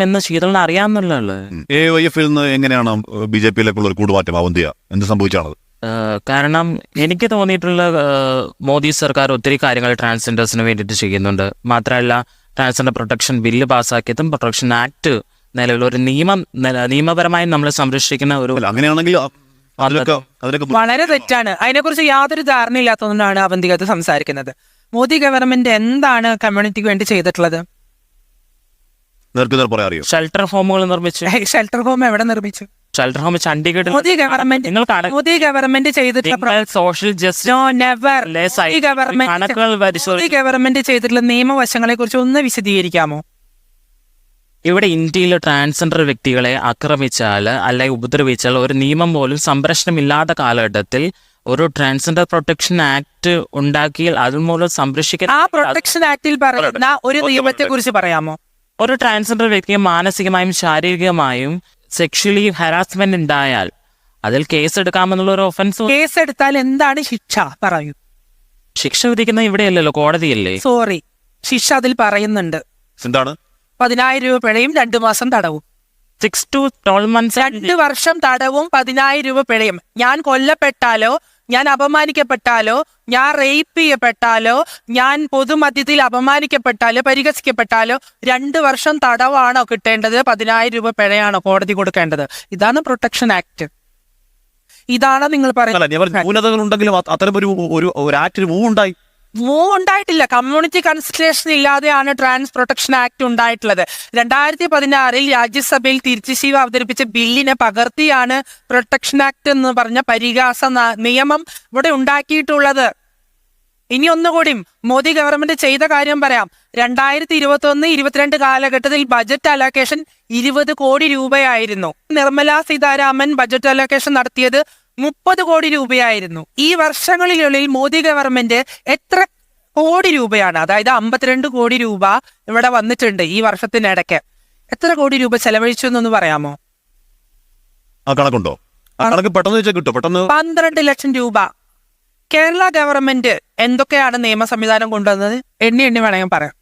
എന്ന് ശീതളിന് അറിയാമെന്നുള്ളത് A Y എഫിൽ നിന്ന് എങ്ങനെയാണ് ബി ജെ പിയിലേക്കുള്ള ഒരു കൂടുമാറ്റം അവന്തിയ എന്ത് സംഭവിച്ചാണത്? കാരണം എനിക്ക് തോന്നിയിട്ടുള്ള മോദി സർക്കാർ ഒത്തിരി കാര്യങ്ങൾ ട്രാൻസ്ജെൻഡേഴ്സിന് വേണ്ടിയിട്ട് ചെയ്യുന്നുണ്ട്. മാത്രമല്ല ട്രാൻസ്ജെൻഡർ പ്രൊട്ടക്ഷൻ ബില്ല് പാസ്സാക്കിയതും പ്രൊട്ടക്ഷൻ ആക്ട് നിലവിൽ ഒരു നിയമം നിയമപരമായി നമ്മൾ സംരക്ഷിക്കുന്ന ഒരു അല്ല അങ്ങനെയാണെങ്കിൽ വളരെ തെറ്റാണ്. അതിനെക്കുറിച്ച് യാതൊരു ധാരണയില്ലാത്തതുകൊണ്ടാണ് അവന്തികത്ത് സംസാരിക്കുന്നത്. മോദി ഗവൺമെന്റ് എന്താണ് കമ്മ്യൂണിറ്റിക്ക് വേണ്ടി ചെയ്തിട്ടുള്ളത്? അറിയോ? ഷെൽട്ടർ ഹോമുകൾ നിർമ്മിച്ചു. ഷെൽട്ടർ ഹോം എവിടെ നിർമ്മിച്ചു? ഷെൽട്ടർ ഹോം ചണ്ഡീഗഡിൽ മോദി ഗവൺമെന്റ് നിങ്ങൾ മോദി ഗവൺമെന്റ് ചെയ്തിട്ടുള്ള സോഷ്യൽ ജസ്റ്റിസ് കണക്കുകൾ മോദി ഗവൺമെന്റ് ചെയ്തിട്ടുള്ള നിയമവശങ്ങളെ കുറിച്ച് ഒന്ന് വിശദീകരിക്കാമോ? ഇവിടെ ഇന്ത്യയിലെ ട്രാൻസ്ജെൻഡർ വ്യക്തികളെ ആക്രമിച്ചാൽ അല്ലെങ്കിൽ ഉപദ്രവിച്ചാൽ ഒരു നിയമം പോലും സംരക്ഷണമില്ലാത്ത കാലഘട്ടത്തിൽ ഒരു ട്രാൻസ്ജെൻഡർ പ്രൊട്ടക്ഷൻ ആക്ട് ഉണ്ടാക്കിയാൽ അതുമൂലം സംരക്ഷിക്കാൻ ആ പ്രൊട്ടക്ഷൻ ആക്ടിൽ പറയുന്ന ഒരു നിയമത്തെ കുറിച്ച് പറയാമോ? ഒരു ട്രാൻസ്ജെൻഡർ വ്യക്തിയെ മാനസികമായും ശാരീരികമായും സെക്ഷലി ഹരാസ്മെന്റ് ഉണ്ടായാൽ അതിൽ കേസ് എടുക്കാമെന്നുള്ള ഒരു ഒഫൻസ് കേസ് എടുത്താൽ എന്താണ് ശിക്ഷ? പറയൂ. ശിക്ഷ വിധിക്കുന്ന ഇവിടെയല്ലല്ലോ കോടതിയല്ലേ? സോറി ശിക്ഷ അതിൽ പറയുന്നുണ്ട്. എന്താണ്? പതിനായിരം രൂപ പിഴയും രണ്ടു മാസം തടവും. സിക്സ് ടു ട്വൽവ് മന്ത്സ് രണ്ട് വർഷം തടവും പതിനായിരം രൂപ പിഴയും. ഞാൻ കൊല്ലപ്പെട്ടാലോ ഞാൻ അപമാനിക്കപ്പെട്ടാലോ? ഞാൻ റേപ്പ് ചെയ്യപ്പെട്ടാലോ? ഞാൻ പൊതുമധ്യത്തിൽ അപമാനിക്കപ്പെട്ടാലോ? പരിഹസിക്കപ്പെട്ടാലോ? രണ്ട് വർഷം തടവാണോ കിട്ടേണ്ടത്? പതിനായിരം രൂപ പിഴയാണോ കോടതി കൊടുക്കേണ്ടത്? ഇതാണ് പ്രൊട്ടക്ഷൻ ആക്ട് ഇതാണ് നിങ്ങൾ പറയുന്നത് ന്യൂനതകൾ ഉണ്ടെങ്കിലും അത്തരം ഒരു ഒരു ഒരു ആക്ടിന് മൂവ് ഉണ്ടായി മൂവ് ഉണ്ടായിട്ടില്ല. കമ്മ്യൂണിറ്റി കൺസൾട്ടേഷൻ ഇല്ലാതെയാണ് ട്രാൻസ് പ്രൊട്ടക്ഷൻ ആക്ട് ഉണ്ടായിട്ടുള്ളത്. രണ്ടായിരത്തി പതിനാറിൽ രാജ്യസഭയിൽ തിരുച്ചിശീവ അവതരിപ്പിച്ച ബില്ലിനെ പകർത്തിയാണ് പ്രൊട്ടക്ഷൻ ആക്ട് എന്ന് പറഞ്ഞ പരിഹാസ നിയമം ഇവിടെ ഉണ്ടാക്കിയിട്ടുള്ളത്. ഇനി ഒന്നുകൂടി മോദി ഗവൺമെന്റ് ചെയ്ത കാര്യം പറയാം. രണ്ടായിരത്തി ഇരുപത്തി ഒന്ന് ഇരുപത്തിരണ്ട് കാലഘട്ടത്തിൽ ബജറ്റ് അലോക്കേഷൻ ഇരുപത് കോടി രൂപയായിരുന്നു. നിർമ്മല സീതാരാമൻ ബജറ്റ് അലോക്കേഷൻ നടത്തിയത് മുപ്പത് കോടി രൂപയായിരുന്നു. ഈ വർഷങ്ങളിലുള്ളിൽ മോദി ഗവൺമെന്റ് എത്ര കോടി രൂപയാണ് അതായത് അമ്പത്തിരണ്ട് കോടി രൂപ ഇവിടെ വന്നിട്ടുണ്ട് ഈ വർഷത്തിനിടയ്ക്ക് എത്ര കോടി രൂപ ചെലവഴിച്ചു എന്നൊന്ന് പറയാമോ? കണക്കുണ്ടോ? പെട്ടെന്ന് കിട്ടും? പെട്ടെന്ന് പന്ത്രണ്ട് ലക്ഷം രൂപ. കേരള ഗവൺമെന്റ് എന്തൊക്കെയാണ് നിയമ സംവിധാനം കൊണ്ടുവന്നത്? എണ്ണി എണ്ണി വേണമെങ്കിൽ പറയാം.